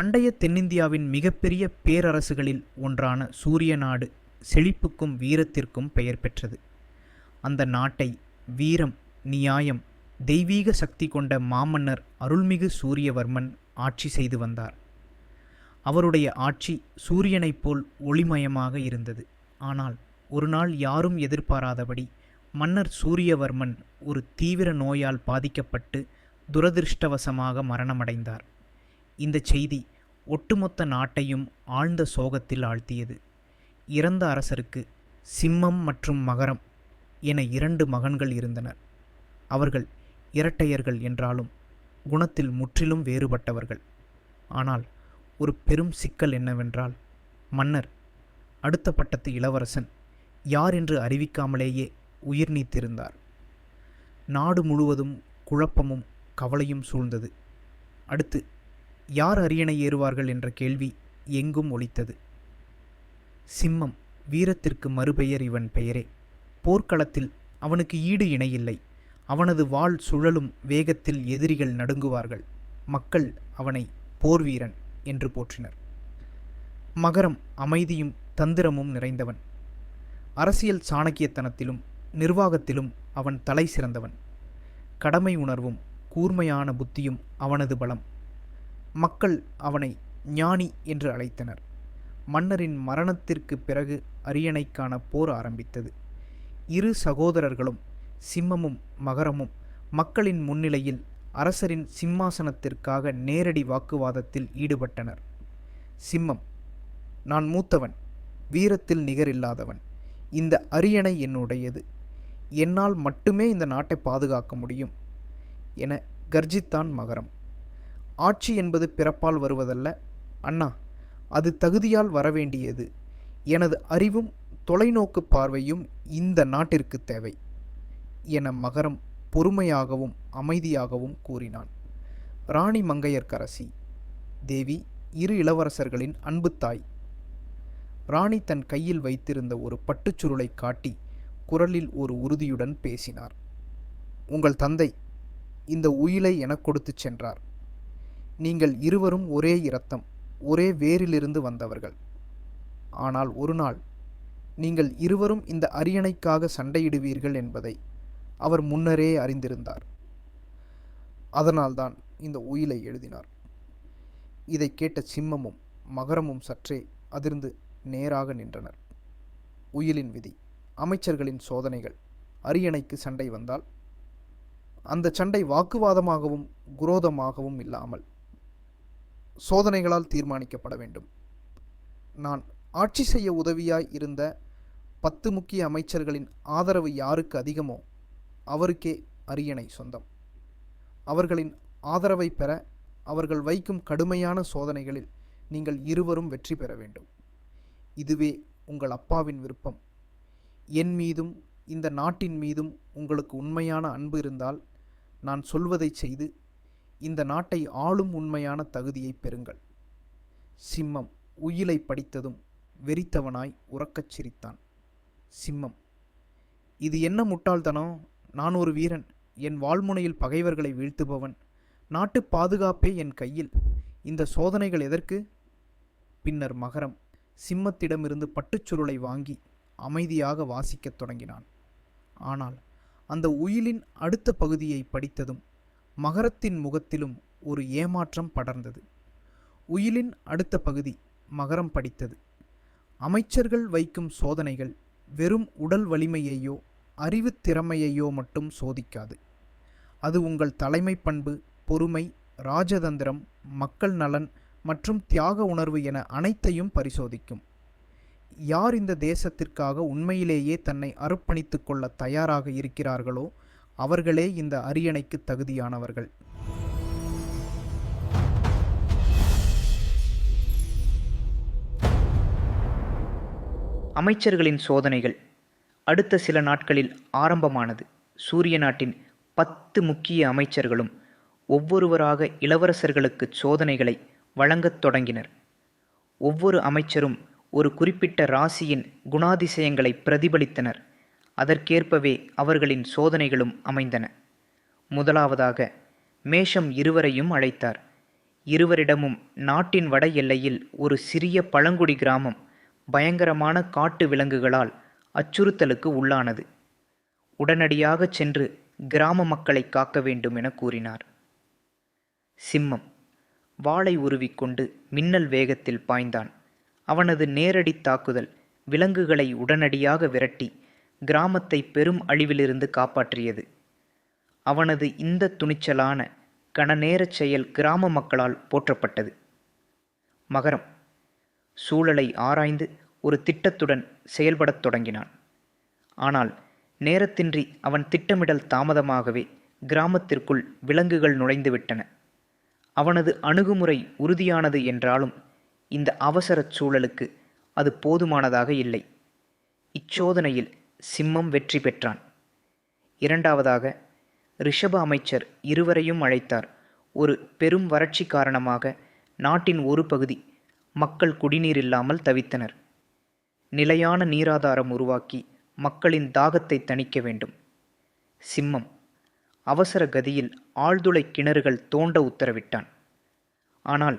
பண்டைய தென்னிந்தியாவின் மிகப்பெரிய பேரரசுகளில் ஒன்றான சூரிய நாடு செழிப்புக்கும் வீரத்திற்கும் பெயர் பெற்றது. அந்த நாட்டை வீரம் நியாயம் தெய்வீக சக்தி கொண்ட மாமன்னர் அருள்மிகு சூரியவர்மன் ஆட்சி செய்து வந்தார். அவருடைய ஆட்சி சூரியனைப் போல் ஒளிமயமாக இருந்தது. ஆனால் ஒரு நாள் யாரும் எதிர்பாராதபடி மன்னர் சூரியவர்மன் ஒரு தீவிர நோயால் பாதிக்கப்பட்டு துரதிருஷ்டவசமாக மரணமடைந்தார். இந்த செய்தி ஒட்டுமொத்த நாட்டையும் ஆழ்ந்த சோகத்தில் ஆழ்த்தியது. இறந்த அரசருக்கு சிம்மம் மற்றும் மகரம் என இரண்டு மகன்கள் இருந்தனர். அவர்கள் இரட்டையர்கள் என்றாலும் குணத்தில் முற்றிலும் வேறுபட்டவர்கள். ஆனால் ஒரு பெரும் சிக்கல் என்னவென்றால் மன்னர் அடுத்த பட்டத்து இளவரசன் யார் என்று அறிவிக்காமலேயே உயிர் நீத்திருந்தார். நாடு முழுவதும் குழப்பமும் கவலையும் சூழ்ந்தது. அடுத்து யார் அரியணை ஏறுவார்கள் என்ற கேள்வி எங்கும் ஒலித்தது. சிம்மம் வீரத்திற்கு மறுபெயர் இவன் பெயரே. போர்க்களத்தில் அவனுக்கு ஈடு இணையில்லை அவனது வாள் சுழலும் வேகத்தில் எதிரிகள் நடுங்குவார்கள். மக்கள் அவனை போர்வீரன் என்று போற்றினர். மகரம் அமைதியும் தந்திரமும் நிறைந்தவன். அரசியல் சாணக்கியத்தனத்திலும் நிர்வாகத்திலும் அவன் தலை சிறந்தவன். கடமை உணர்வும் கூர்மையான புத்தியும் அவனது பலம். மக்கள் அவனை ஞானி என்று அழைத்தனர். மன்னரின் மரணத்திற்கு பிறகு அரியணைக்கான போர் ஆரம்பித்தது. இரு சகோதரர்களும் சிம்மமும் மகரமும் மக்களின் முன்னிலையில் அரசரின் சிம்மாசனத்திற்காக நேரடி வாக்குவாதத்தில் ஈடுபட்டனர். சிம்மம் நான் மூத்தவன் வீரத்தில் நிகரில்லாதவன். இந்த அரியணை என்னுடையது. என்னால் மட்டுமே இந்த நாட்டை பாதுகாக்க முடியும் என கர்ஜித்தான் மகரம். ஆட்சி என்பது பிறப்பால் வருவதல்ல. அண்ணா அது தகுதியால் வரவேண்டியது. எனது அறிவும் தொலைநோக்கு பார்வையும் இந்த நாட்டிற்கு தேவை என மகரம் பொறுமையாகவும் அமைதியாகவும் கூறினான். ராணி மங்கையர்க்கரசி தேவி இரு இளவரசர்களின் அன்பு தாய். ராணி தன் கையில் வைத்திருந்த ஒரு பட்டுச்சுருளை காட்டி குரலில் ஒரு உறுதியுடன் பேசினார். உங்கள் தந்தை இந்த உயிலை எனக் கொடுத்துச் சென்றார். நீங்கள் இருவரும் ஒரே இரத்தம் ஒரே வேரிலிருந்து வந்தவர்கள். ஆனால் ஒரு நாள் நீங்கள் இருவரும் இந்த அரியணைக்காக சண்டையிடுவீர்கள் என்பதை அவர் முன்னரே அறிந்திருந்தார். அதனால்தான் இந்த உயிலை எழுதினார். இதை கேட்ட சிம்மமும் மகரமும் சற்றே அதிர்ந்து நேராக நின்றனர். உயிலின் விதி அமைச்சர்களின் சோதனைகள் அரியணைக்கு சண்டை வந்தால் அந்த சண்டை வாக்குவாதமாகவும் குரோதமாகவும் இல்லாமல் சோதனைகளால் தீர்மானிக்கப்பட வேண்டும். நான் ஆட்சி செய்ய உதவியாய் இருந்த பத்து முக்கிய அமைச்சர்களின் ஆதரவு யாருக்கு அதிகமோ அவருக்கே அரியணை சொந்தம். அவர்களின் ஆதரவை பெற அவர்கள் வைக்கும் கடுமையான சோதனைகளில் நீங்கள் இருவரும் வெற்றி பெற வேண்டும். இதுவே உங்கள் அப்பாவின் விருப்பம். என் மீதும் இந்த நாட்டின் மீதும் உங்களுக்கு உண்மையான அன்பு இருந்தால் நான் சொல்வதை செய்து இந்த நாட்டை ஆளும் உண்மையான தகுதியை பெறுங்கள். சிம்மம் உயிலை படித்ததும் வெறித்தவனாய் உறக்கச் சிரித்தான். சிம்மம் இது என்ன முட்டாள்தனம்? நான் ஒரு வீரன் என் வாழ்முனையில் பகைவர்களை வீழ்த்துபவன் நாட்டு பாதுகாப்பே என் கையில் இந்த சோதனைகள் எதற்கு? பின்னர் மகரம் சிம்மத்திடமிருந்து பட்டுச்சுருளை வாங்கி அமைதியாக வாசிக்கத் தொடங்கினான். ஆனால் அந்த உயிலின் அடுத்த பகுதியை படித்ததும் மகரத்தின் முகத்திலும் ஒரு ஏமாற்றம் படர்ந்தது. உயிலின் அடுத்த பகுதி மகரம் படித்தது. அமைச்சர்கள் வைக்கும் சோதனைகள் வெறும் உடல் வலிமையையோ அறிவு திறமையையோ மட்டும் சோதிக்காது. அது உங்கள் தலைமை பண்பு பொறுமை ராஜதந்திரம் மக்கள் நலன் மற்றும் தியாக உணர்வு என அனைத்தையும் பரிசோதிக்கும். யார் இந்த தேசத்திற்காக உண்மையிலேயே தன்னை அர்ப்பணித்து கொள்ள தயாராக இருக்கிறார்களோ அவர்களே இந்த அரியணைக்கு தகுதியானவர்கள். அமைச்சர்களின் சோதனைகள் அடுத்த சில நாட்களில் ஆரம்பமானது. சூரிய நாட்டின் பத்து முக்கிய அமைச்சர்களும் ஒவ்வொருவராக இளவரசர்களுக்கு சோதனைகளை வழங்கத் தொடங்கினர். ஒவ்வொரு அமைச்சரும் ஒரு குறிப்பிட்ட ராசியின் குணாதிசயங்களை பிரதிபலித்தனர். அதற்கேற்பவே அவர்களின் சோதனைகளும் அமைந்தன. முதலாவதாக மேஷம் இருவரையும் அழைத்தார். இருவரிடமும் நாட்டின் வட எல்லையில் ஒரு சிறிய பழங்குடி கிராமம் பயங்கரமான காட்டு விலங்குகளால் அச்சுறுத்தலுக்கு உள்ளானது. உடனடியாக சென்று கிராம மக்களை காக்க வேண்டும் என கூறினார். சிம்மம் வாளை உருவிக்கொண்டு மின்னல் வேகத்தில் பாய்ந்தான். அவனது நேரடி தாக்குதல் விலங்குகளை உடனடியாக விரட்டி கிராமத்தை பெரும் அழிவிலிருந்து காப்பாற்றியது. அவனது இந்த துணிச்சலான கணநேரச் செயல் கிராம மக்களால் போற்றப்பட்டது. மகரம் சூழலை ஆராய்ந்து ஒரு திட்டத்துடன் செயல்படத் தொடங்கினான். ஆனால் நேரத்தின்றி அவன் திட்டமிடல் தாமதமாகவே கிராமத்திற்குள் விலங்குகள் நுழைந்துவிட்டன அவனது அணுகுமுறை உறுதியானது என்றாலும் இந்த அவசரச் சூழலுக்கு அது போதுமானதாக இல்லை. இச்சோதனையில் சிம்மம் வெற்றி பெற்றான். இரண்டாவதாக ரிஷப அமைச்சர் இருவரையும் அழைத்தார். ஒரு பெரும் வறட்சி காரணமாக நாட்டின் ஒரு பகுதி மக்கள் குடிநீர் இல்லாமல் தவித்தனர். நிலையான நீராதாரம் உருவாக்கி மக்களின் தாகத்தை தணிக்க வேண்டும். சிம்மம் அவசர கதியில் ஆழ்துளை கிணறுகள் தோண்ட உத்தரவிட்டான். ஆனால்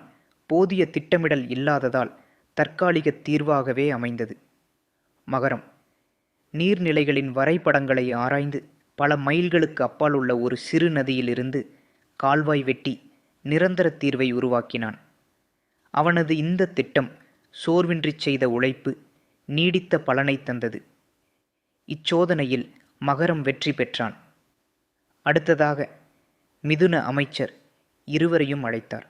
போதிய திட்டமிடல் இல்லாததால் தற்காலிக தீர்வாகவே அமைந்தது. மகரம் நீர்நிலைகளின் வரைபடங்களை ஆராய்ந்து பல மைல்களுக்கு அப்பால் உள்ள ஒரு சிறு நதியிலிருந்து கால்வாய் வெட்டி நிரந்தர தீர்வை உருவாக்கினான். அவனது இந்த திட்டம் சோர்வின்றி செய்த உழைப்பு நீடித்த பலனை தந்தது. இச்சோதனையில் மகரம் வெற்றி பெற்றான். அடுத்ததாக மிதுன அமைச்சர் இருவரையும் அழைத்தார்.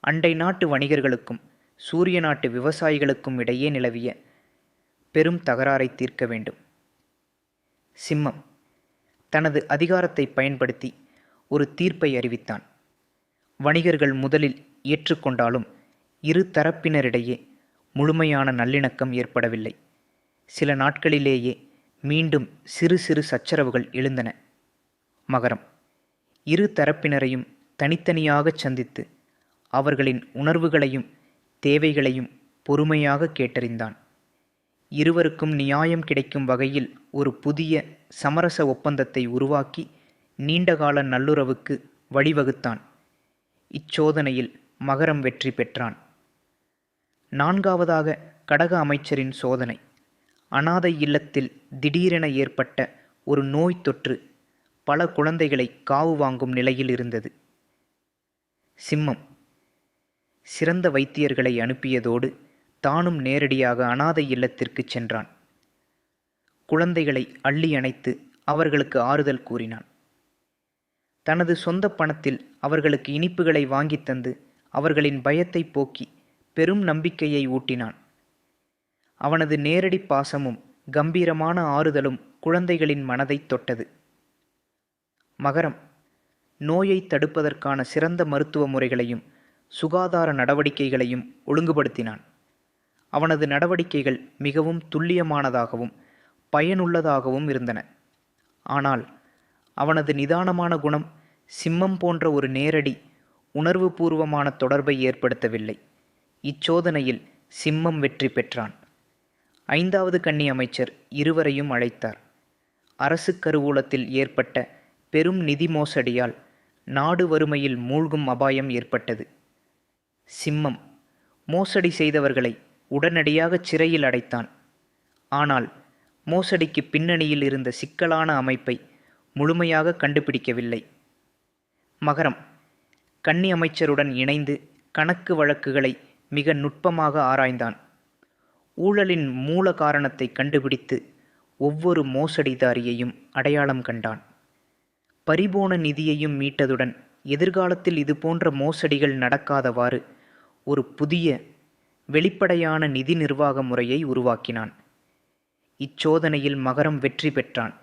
அண்டை நாட்டு வணிகர்களுக்கும் சூரிய நாட்டு விவசாயிகளுக்கும் இடையே நிலவிய பெரும் தகராறை தீர்க்க வேண்டும். சிம்மம் தனது அதிகாரத்தை பயன்படுத்தி ஒரு தீர்ப்பை அறிவித்தான். வணிகர்கள் முதலில் ஏற்றுக்கொண்டாலும் இரு தரப்பினரிடையே முழுமையான நல்லிணக்கம் ஏற்படவில்லை. சில நாட்களிலேயே மீண்டும் சிறு சிறு சச்சரவுகள் எழுந்தன. மகரம் இரு தரப்பினரையும் தனித்தனியாகச் சந்தித்து அவர்களின் உணர்வுகளையும் தேவைகளையும் பொறுமையாக கேட்டறிந்தான். இருவருக்கும் நியாயம் கிடைக்கும் வகையில் ஒரு புதிய சமரச ஒப்பந்தத்தை உருவாக்கி நீண்டகால நல்லுறவுக்கு வழிவகுத்தான். இச்சோதனையில் மகரம் வெற்றி பெற்றான். நான்காவதாக கடக அமைச்சரின் சோதனை. அனாதை இல்லத்தில் திடீரென ஏற்பட்ட ஒரு நோய் தொற்று பல குழந்தைகளை காவு வாங்கும் நிலையில் இருந்தது. சிம்மம். சிறந்த வைத்தியர்களை அனுப்பியதோடு தானும் நேரடியாக அனாதை இல்லத்திற்கு சென்றான். குழந்தைகளை அள்ளி அணைத்து அவர்களுக்கு ஆறுதல் கூறினான். தனது சொந்த பணத்தில் அவர்களுக்கு இனிப்புகளை வாங்கித் தந்து அவர்களின் பயத்தை போக்கி பெரும் நம்பிக்கையை ஊட்டினான். அவனது நேரடி பாசமும் கம்பீரமான ஆறுதலும் குழந்தைகளின் மனதை தொட்டது. மகரம் நோயை தடுப்பதற்கான சிறந்த மருத்துவ முறைகளையும் சுகாதார நடவடிக்கைகளையும் ஒழுங்குபடுத்தினான். அவனது நடவடிக்கைகள் மிகவும் துல்லியமானதாகவும் பயனுள்ளதாகவும் இருந்தன. ஆனால் அவனது நிதானமான குணம் சிம்மம் போன்ற ஒரு நேரடி உணர்வுபூர்வமான தொடர்பை ஏற்படுத்தவில்லை. இச்சோதனையில் சிம்மம் வெற்றி பெற்றான். ஐந்தாவது கன்னி அமைச்சர் இருவரையும் அழைத்தார். அரசு கருவூலத்தில் ஏற்பட்ட பெரும் நிதி மோசடியால் நாடு வறுமையில் மூழ்கும் அபாயம் ஏற்பட்டது. சிம்மம் மோசடி செய்தவர்களை உடனடியாக சிறையில் அடைத்தான். ஆனால் மோசடிக்கு பின்னணியில் இருந்த சிக்கலான அமைப்பை முழுமையாக கண்டுபிடிக்கவில்லை. மகரம் கன்னி அமைச்சருடன் இணைந்து கணக்கு வழக்குகளை மிக நுட்பமாக ஆராய்ந்தான். ஊழலின் மூல காரணத்தை கண்டுபிடித்து ஒவ்வொரு மோசடிதாரியையும் அடையாளம் கண்டான். பரிபோன நிதியையும் மீட்டதுடன் எதிர்காலத்தில் இதுபோன்ற மோசடிகள் நடக்காதவாறு ஒரு புதிய வெளிப்படையான நிதி நிர்வாக முறையை உருவாக்கினான். இச்சோதனையில் மகரம் வெற்றி பெற்றான்.